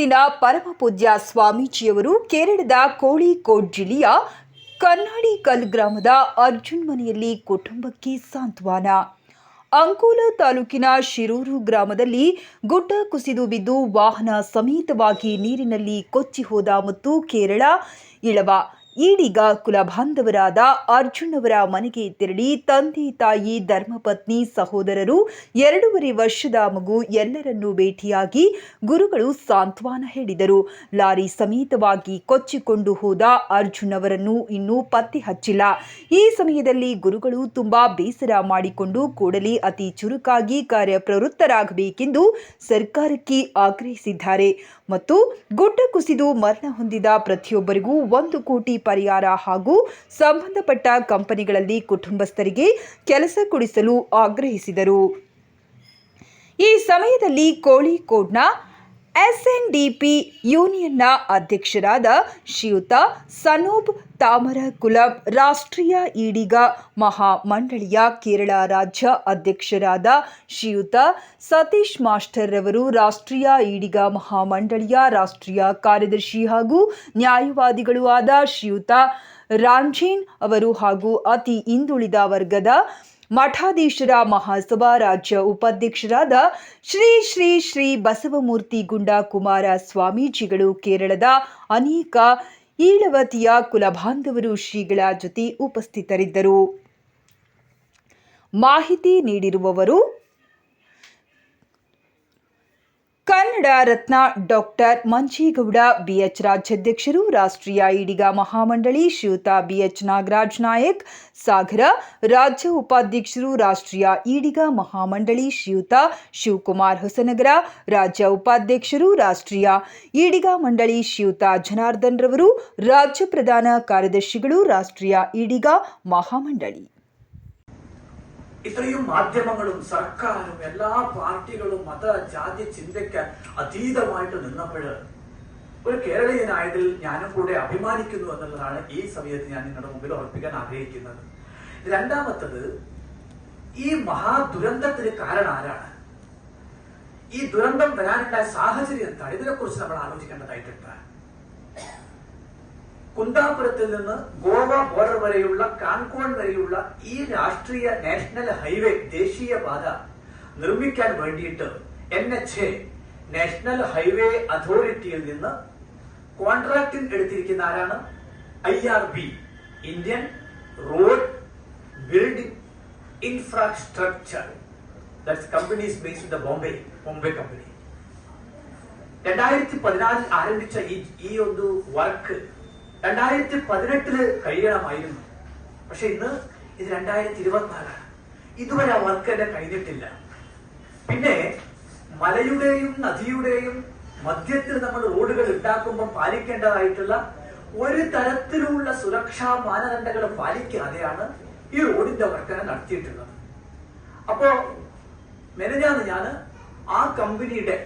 ಇಲ್ಲಿನ ಪರಮಪೂಜ್ಯ ಸ್ವಾಮೀಜಿಯವರು ಕೇರಳದ ಕೋಳಿಕೋಡ್ ಜಿಲ್ಲೆಯ ಕನ್ನಡಿಕಲ್ ಗ್ರಾಮದ ಅರ್ಜುನ್ ಮನೆಯಲ್ಲಿ ಕುಟುಂಬಕ್ಕೆ ಸಾಂತ್ವನ. ಅಂಕೋಲ ತಾಲೂಕಿನ ಶಿರೂರು ಗ್ರಾಮದಲ್ಲಿ ಗುಡ್ಡ ಕುಸಿದು ಬಿದ್ದು ವಾಹನ ಸಮೇತವಾಗಿ ನೀರಿನಲ್ಲಿ ಕೊಚ್ಚಿ ಹೋದ ಮತ್ತು ಕೇರಳ ಇಳವ. ಈಡಿಗ ಕುಲಬಾಂಧವರಾದ ಅರ್ಜುನ್ ಅವರ ಮನೆಗೆ ತೆರಳಿ ತಂದೆ ತಾಯಿ ಧರ್ಮಪತ್ನಿ ಸಹೋದರರು ಎರಡೂವರೆ ವರ್ಷದ ಮಗು ಎಲ್ಲರನ್ನೂ ಭೇಟಿಯಾಗಿ ಗುರುಗಳು ಸಾಂತ್ವನ ಹೇಳಿದರು. ಲಾರಿ ಸಮೇತವಾಗಿ ಕೊಚ್ಚಿಕೊಂಡು ಹೋದ ಅರ್ಜುನ್ ಅವರನ್ನು ಇನ್ನೂ ಪತ್ತೆ ಹಚ್ಚಿಲ್ಲ. ಈ ಸಮಯದಲ್ಲಿ ಗುರುಗಳು ತುಂಬಾ ಬೇಸರ ಮಾಡಿಕೊಂಡು ಕೂಡಲೇ ಅತಿ ಚುರುಕಾಗಿ ಕಾರ್ಯಪ್ರವೃತ್ತರಾಗಬೇಕೆಂದು ಸರ್ಕಾರಕ್ಕೆ ಆಗ್ರಹಿಸಿದ್ದಾರೆ. ಮತ್ತು ಗುಡ್ಡ ಕುಸಿದು ಮರಣ ಹೊಂದಿದ ಪ್ರತಿಯೊಬ್ಬರಿಗೂ ಒಂದು ಕೋಟಿ ಪರಿಹಾರ ಹಾಗೂ ಸಂಬಂಧಪಟ್ಟ ಕಂಪನಿಗಳಲ್ಲಿ ಕುಟುಂಬಸ್ಥರಿಗೆ ಕೆಲಸ ಕೊಡಿಸಲು ಆಗ್ರಹಿಸಿದರು. ಈ ಸಮಯದಲ್ಲಿ ಕೋಳಿಕೋಡ್ನ ಎಸ್ಎನ್ಡಿಪಿ ಯೂನಿಯನ್ನ ಅಧ್ಯಕ್ಷರಾದ ಶ್ರೀಯುತ ಸನೂಬ್ ಕುಲಬ್ ರಾಷ್ಟ್ರೀಯ ಈಡಿಗ ಮಹಾಮಂಡಳಿಯ ಕೇರಳ ರಾಜ್ಯ ಅಧ್ಯಕ್ಷರಾದ ಶ್ರೀಯುತ ಸತೀಶ್ ಮಾಸ್ಟರ್ ರವರು ರಾಷ್ಟ್ರೀಯ ಈಡಿಗ ಮಹಾಮಂಡಳಿಯ ರಾಷ್ಟ್ರೀಯ ಕಾರ್ಯದರ್ಶಿ ಹಾಗೂ ನ್ಯಾಯವಾದಿಗಳೂ ಆದ ಶ್ರೀಯುತ ರಾಂಜೀನ್ ಅವರು ಹಾಗೂ ಅತಿ ಹಿಂದುಳಿದ ವರ್ಗದ ಮಠಾಧೀಶರ ಮಹಾಸಭಾ ರಾಜ್ಯ ಉಪಾಧ್ಯಕ್ಷರಾದ ಶ್ರೀ ಶ್ರೀ ಶ್ರೀ ಬಸವಮೂರ್ತಿ ಗುಂಡ ಕುಮಾರ ಸ್ವಾಮೀಜಿಗಳು ಕೇರಳದ ಅನೇಕ ಈಳವತಿಯ ಕುಲಬಾಂಧವರು ಶ್ರೀಗಳ ಜೊತೆ ಉಪಸ್ಥಿತರಿದ್ದರು. ಮಾಹಿತಿ ನೀಡಿರುವವರು ಕನ್ನಡ ರತ್ನ ಡಾಕ್ಟರ್ ಮಂಜೇಗೌಡ ಬಿಎಚ್ ರಾಜ್ಯಾಧ್ಯಕ್ಷರು, ರಾಷ್ಟ್ರೀಯ ಈಡಿಗ ಮಹಾಮಂಡಳಿ ಶ್ರೀಯುತ ಬಿಎಚ್ ನಾಗರಾಜ್ ನಾಯಕ್, ಸಾಗರ ರಾಜ್ಯ ಉಪಾಧ್ಯಕ್ಷರು, ರಾಷ್ಟ್ರೀಯ ಈಡಿಗ ಮಹಾಮಂಡಳಿ ಶ್ರೀಯುತ ಶಿವಕುಮಾರ್ ಹೊಸನಗರ, ರಾಜ್ಯ ಉಪಾಧ್ಯಕ್ಷರು, ರಾಷ್ಟ್ರೀಯ ಈಡಿಗ ಮಂಡಳಿ ಶ್ರೀಯುತ ಜನಾರ್ದನ್ ರವರು, ರಾಜ್ಯ ಪ್ರಧಾನ ಕಾರ್ಯದರ್ಶಿಗಳು, ರಾಷ್ಟ್ರೀಯ ಈಡಿಗ ಮಹಾಮಂಡಳಿ. ഇത്രയും മാധ്യമങ്ങളും സർക്കാരും എല്ലാ പാർട്ടികളും മത ജാതി ചിന്തയ്ക്ക് അതീതമായിട്ട് നിന്നപ്പോൾ ഒരു കേരളീയനായതിൽ ഞാനും കൂടെ അഭിമാനിക്കുന്നു എന്നുള്ളതാണ് ഈ സമയത്ത് ഞാൻ നിങ്ങളുടെ മുമ്പിൽ ഓർപ്പിക്കാൻ ആഗ്രഹിക്കുന്നത്. രണ്ടാമത്തത് ഈ മഹാദുരന്തത്തിന് കാരണം ആരാണ്? ഈ ദുരന്തം വരാനുണ്ടായ സാഹചര്യം എന്താണ് ഇതിനെക്കുറിച്ച് നമ്മൾ ആലോചിക്കേണ്ടതായിട്ടുണ്ട്. കുന്താപുരത്തിൽ നിന്ന് ഗോവ ബോർഡർ വരെയുള്ള കാൺകോൺ വരെയുള്ള ഈ രാഷ്ട്രീയ നാഷണൽ ഹൈവേ ദേശീയ പാത നിർമ്മിക്കാൻ വേണ്ടിയിട്ട് N H A national highway അതോറിറ്റിയിൽ നിന്ന് കോൺട്രാക്ടിൽ എടുത്തിരിക്കുന്ന ആരാണ്? I R B Indian road building infrastructure companies based Bombay Bombay company രണ്ടായിരത്തി പതിനാലിൽ ആരംഭിച്ച ഈ ഒരു വർക്ക് രണ്ടായിരത്തി പതിനെട്ടിൽ കഴിയണമായിരുന്നു പക്ഷെ ഇന്ന് ഇത് രണ്ടായിരത്തി ഇരുപത്തിനാലാണ് ഇതുവരെ ആ വർക്ക് എന്നെ കഴിഞ്ഞിട്ടില്ല. പിന്നെ മലയുടെയും നദിയുടെയും മധ്യത്തിൽ നമ്മൾ റോഡുകൾ ഉണ്ടാക്കുമ്പോൾ പാലിക്കേണ്ടതായിട്ടുള്ള ഒരു തരത്തിലുള്ള സുരക്ഷാ മാനദണ്ഡങ്ങൾ പാലിക്കാതെയാണ് ഈ റോഡിന്റെ വർക്കനെ നടത്തിയിട്ടുള്ളത്. അപ്പോ മെനഞ്ഞാന്ന് ഞാൻ ആ കമ്പനിയുടെ